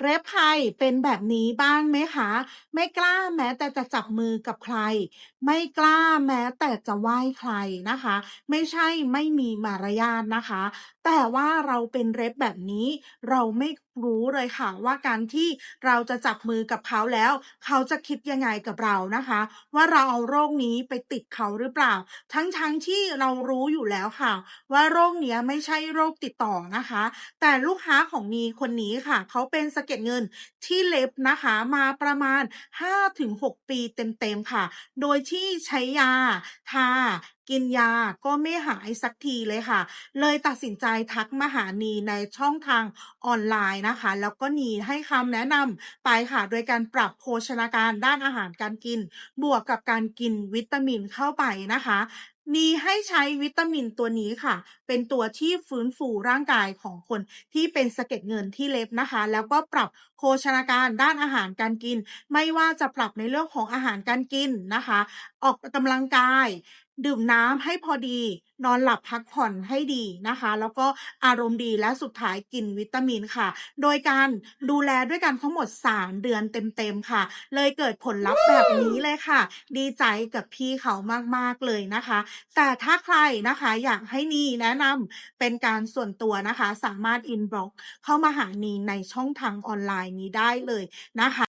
เรฟใครเป็นแบบนี้บ้างไหมคะ ไม่กล้าแม้แต่จะจับมือกับใคร ไม่กล้าแม้แต่จะไหว้ใครนะคะ ไม่ใช่ไม่มีมารยาทนะคะ แต่ว่าเราเป็นเรฟแบบนี้เราไม่รู้เลยค่ะว่าการที่เราจะจับมือกับเขาแล้ว เขาจะคิดยังไงกับเรานะคะ ว่าเราเอาโรคนี้ไปติดเขาหรือเปล่า ทั้งๆที่เรารู้อยู่แล้วค่ะ ว่าโรคเนี้ยไม่ใช่โรคติดต่อนะคะ แต่ลูกค้าของนีคนนี้ค่ะ เขาเป็นสะเก็ดเงินที่เล็บนะคะมาประมาณ 5-6 ปีเต็มๆค่ะ โดยที่ใช้ยาทากินยาก็ไม่หายสักทีเลยค่ะ เลยตัดสินใจทักมาหานีในช่องทางออนไลน์นะคะ แล้วก็นีให้คำแนะนำไปค่ะ โดยการปรับโภชนาการด้านอาหารการกิน บวกกับการกินวิตามินเข้าไปนะคะนีให้ใช้วิตามินตัวนี้ค่ะ เป็นตัวที่ฟื้นฟูร่างกายของคนที่เป็นสะเก็ดเงินที่เล็บนะคะ แล้วก็ปรับโภชนาการด้านอาหารการกิน ไม่ว่าจะปรับในเรื่องของอาหารการกินนะคะ ออกกำลังกาย ดื่มน้ำให้พอดี นอนหลับพักผ่อนให้ดีนะคะ แล้วก็อารมณ์ดีและสุดท้ายกินวิตามินค่ะ โดยการดูแลด้วยกันทั้งหมด 3 เดือนเต็มๆค่ะ เลยเกิดผลลัพธ์แบบนี้เลยค่ะ ดีใจกับพี่เขามากๆเลยนะคะ แต่ถ้าใครนะคะอยากให้นีแนะนำเป็นการส่วนตัวนะคะ สามารถอินบ็อกเข้ามาหานีในช่องทางออนไลน์นี้ได้เลยนะคะ